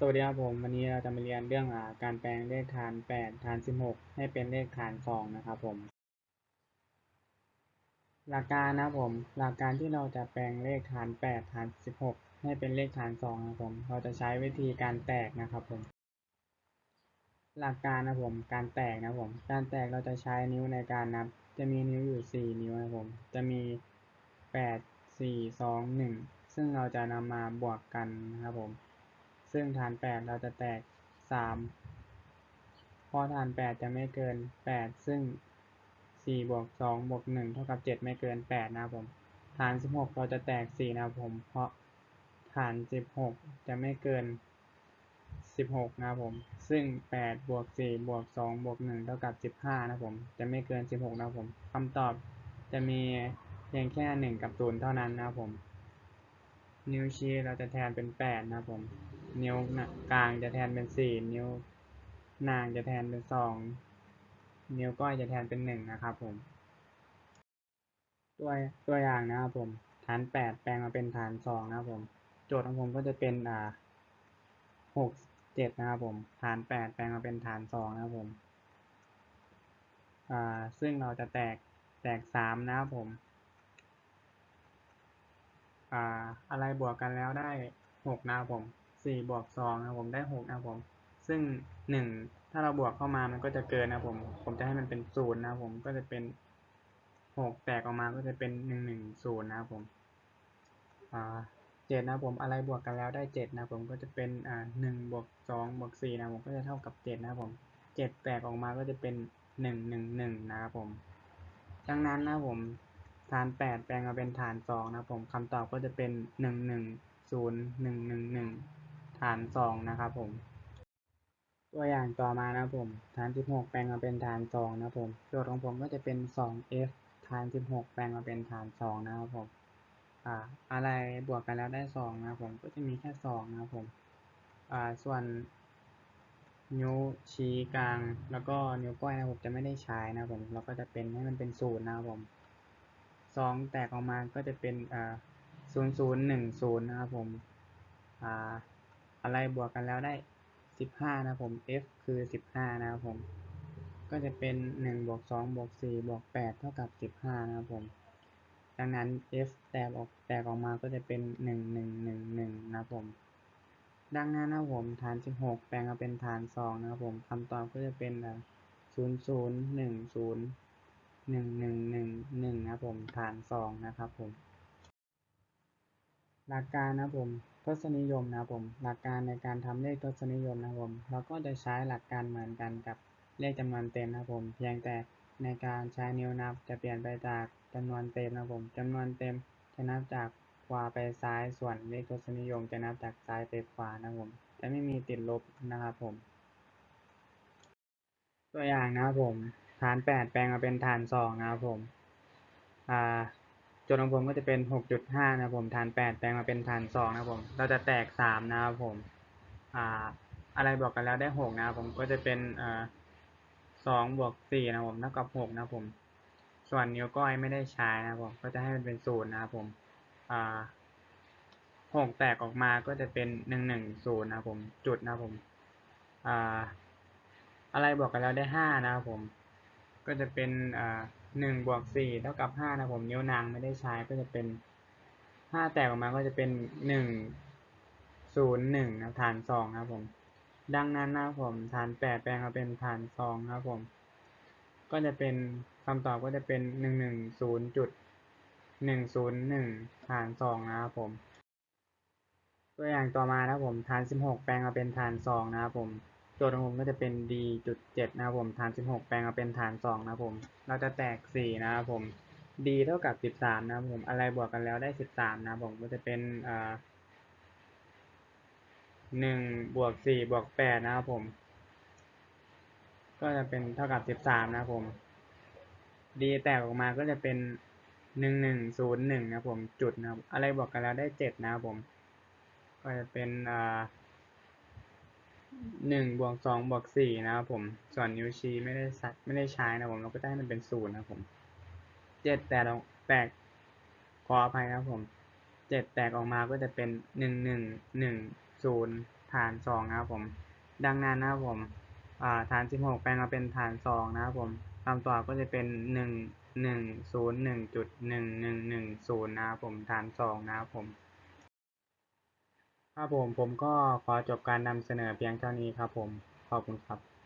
สวัสดีครับผมวันนี้เราจะมาเรียนเรื่องอาการแปลงเลขฐาน 8 ฐาน 16 ให้เป็นเลขฐาน 2 นะครับผม หลักการนะครับผม หลักการที่เราจะแปลงเลขฐาน 8 ฐาน 16 ให้เป็นเลขฐาน 2 นะครับผม เราจะใช้วิธีการแตกนะครับผม หลักการนะครับผม การแตกนะครับผม การแตกเราจะใช้นิ้วในการนับ จะมีนิ้วอยู่ 4 นิ้วนะครับผม จะมี 8 4 2 1 ซึ่งเราจะนำมาบวกกันนะครับผม ซึ่งฐาน8เราจะแตก3เพราะฐาน8จะไม่เกิน8ซึ่ง4บวก2บวก1เท่ากับ7ไม่เกิน8นะครับผม ฐาน16เราจะแตก4นะครับผม เพราะฐาน16จะไม่เกิน16นะครับผม ซึ่ง8บวก4บวก2บวก1เท่ากับ15นะครับผม จะไม่เกิน16นะครับผมคำตอบจะมีเพียงแค่1กับ0เท่านั้นนะครับผม นิ้วชี้เราจะแทนเป็น8นะครับผม นิ้วกลางจะแทนเป็น4นิ้วนางจะแทนเป็น2นิ้วก้อยจะแทนเป็น1นะครับผม ตัวตัวอย่างนะครับผม ฐาน8แปลงมาเป็นฐาน2นะครับผม โจทย์ของผมก็จะเป็นอ่า6 7นะครับผม ฐาน8แปลงมาเป็นฐาน2นะครับผมอ่าซึ่งเราจะแตกแตก3นะครับผมอ่าอะไรบวกกันแล้วได้หกนะครับผม สี่บวกสองนะผมได้หกนะผม ซึ่งหนึ่งถ้าเราบวกเข้ามามันก็จะเกินนะผม ผมจะให้มันเป็นศูนย์นะผมก็จะเป็นหกแตกออกมาก็จะเป็นหนึ่งหนึ่งศูนย์นะผมอ่าเจ็ดนะผมอะไรบวกกันแล้วได้เจ็ดนะผมก็จะเป็นอ่าหนึ่งบวกสองบวกสี่นะผมก็จะเท่ากับเจ็ดนะผมเจ็ดแตกออกมาก็จะเป็นหนึ่งหนึ่งหนึ่งนะครับผม ดังนั้นนะผมฐานแปดแปลงมาเป็นฐานสองนะผมคำตอบก็จะเป็นหนึ่งหนึ่งศูนย์หนึ่งหนึ่งหนึ่ง ฐานสองนะครับผม ตัวอย่างต่อมานะผม ฐานสิบหกแปลงมาเป็นฐานสองนะผมโจทย์ของผมก็จะเป็นสอง f ฐานสิบหกแปลงมาเป็นฐานสองนะครับผมอ่าอะไรบวกกันแล้วได้สองนะครับผมก็จะมีแค่สองนะครับผมอ่าส่วนนิ้วชี้กลางแล้วก็นิ้วก้อยนะผมจะไม่ได้ใช้นะผมเราก็จะเป็นให้มันเป็นศูนย์นะครับผมสองแตกออกมาก็จะเป็นอ่าศูนย์ศูนย์หนึ่งศูนย์นะครับผมอ่า อะไรบวกกันแล้วได้สิบห้านะผม f คือสิบห้านะครับผม ก็จะเป็นหนึ่งบวกสองบวกสี่บวกแปดเท่ากับสิบห้านะครับผม ดังนั้น f แตกออกแตกออกมาก็จะเป็นหนึ่งหนึ่งหนึ่งหนึ่งนะครับผม ดังนั้นนะผมฐานสิบหกแปลงมาเป็นฐานสองนะครับผมคำตอบก็จะเป็นศูนย์ศูนย์หนึ่งศูนย์หนึ่งหนึ่งหนึ่งหนึ่งนะครับผมฐานสองนะครับผม หลักการนะครับผมทศนิยมนะผม หลักการในการทำเลขทศนิยมนะผม เราก็จะใช้หลักการเหมือนกันกับเลขจำนวนเต็มนะผม เพียงแต่ในการใช้นิ้วนับจะเปลี่ยนไปจากจำนวนเต็มนะผมจำนวนเต็มจะนับจากขวาไปซ้ายส่วนเลขทศนิยมจะนับจากซ้ายไปขวานะผมจะไม่มีติดลบนะครับผม ตัวอย่างนะครับผมฐานแปดแปลงมาเป็นฐานสองนะครับผมอ่า จทย์ของผมก็จะเป็นหกจุดห้านะผมฐานแปดแปลงมาเป็นฐานสองนะผมเราจะแตกสามนะครับผมอ่าอะไรบวกกันแล้วได้หกนะครับผมก็จะเป็นอ่าสองบวกสี่นะผมเท่ากับหกนะผม ส่วนนิ้วก้อยไม่ได้ใช้นะผมก็จะให้มันเป็นศูนย์นะผมอ่าหกแตกออกมาก็จะเป็นหนึ่งหนึ่งศูนย์นะผมจุดนะผมอ่าอะไรบวกกันแล้วได้ห้านะครับผม ก็จะเป็นอ่า หนึ่งบวกสี่เท่ากับห้านะผมนิ้วนางไม่ได้ใช้ก็จะเป็นห้าแตกออกมาก็จะเป็นหนึ่งศูนย์หนึ่งนะฐานสองนะครับผม ดังนั้นนะผมฐานแปดแปลงมาเป็นฐานสองนะครับผม ก็จะเป็นคำตอบก็จะเป็นหนึ่งหนึ่งศูนย์จุดหนึ่งศูนย์หนึ่งฐานสองนะครับผม ตัวอย่างต่อมานะครับผมฐานสิบหกแปลงมาเป็นฐานสองนะครับผม โจทย์ของผมก็จะเป็น d จุดเจ็ดนะครับผมฐานสิบหกแปลงมาเป็นฐานสองนะครับผม เราจะแตกสี่นะครับผม d เท่ากับสิบสามนะครับผมอะไรบวกกันแล้วได้สิบสามนะครับผมก็จะเป็นเอ่าหนึ่งบวกสี่บวกแปดนะครับผม ก็จะเป็นเท่ากับสิบสามนะครับผม d แตกออกมาก็จะเป็นหนึ่งหนึ่งศูนย์หนึ่งนะครับผมจุดนะครับอะไรบวกกันแล้วได้เจ็ดนะครับผม ก็จะเป็นอ่า หนึ่งบวกสองบวกสี่นะครับผม ส่วนนิ้วชี้ไม่ได้สัดไม่ได้ใช้นะผมเราก็ได้มันเป็นศูนย์นะผมเจ็ดแปกแตกขออภัยครับผมเจ็ดแตกออกมาก็จะเป็นหนึ่งหนึ่งหนึ่งศูนย์ฐานสองนะครับผม ดังนั้นนะครับผมฐานสิบหกแปลงมาเป็นฐานสองนะครับผมคำตอบก็จะเป็นหนึ่งหนึ่งศูนย์หนึ่งจุดหนึ่งหนึ่งหนึ่งศูนย์นะครับผมฐานสองนะครับผม ครับผมผมก็ขอจบการนำเสนอเพียงเท่านี้ครับผม ขอบคุณครับ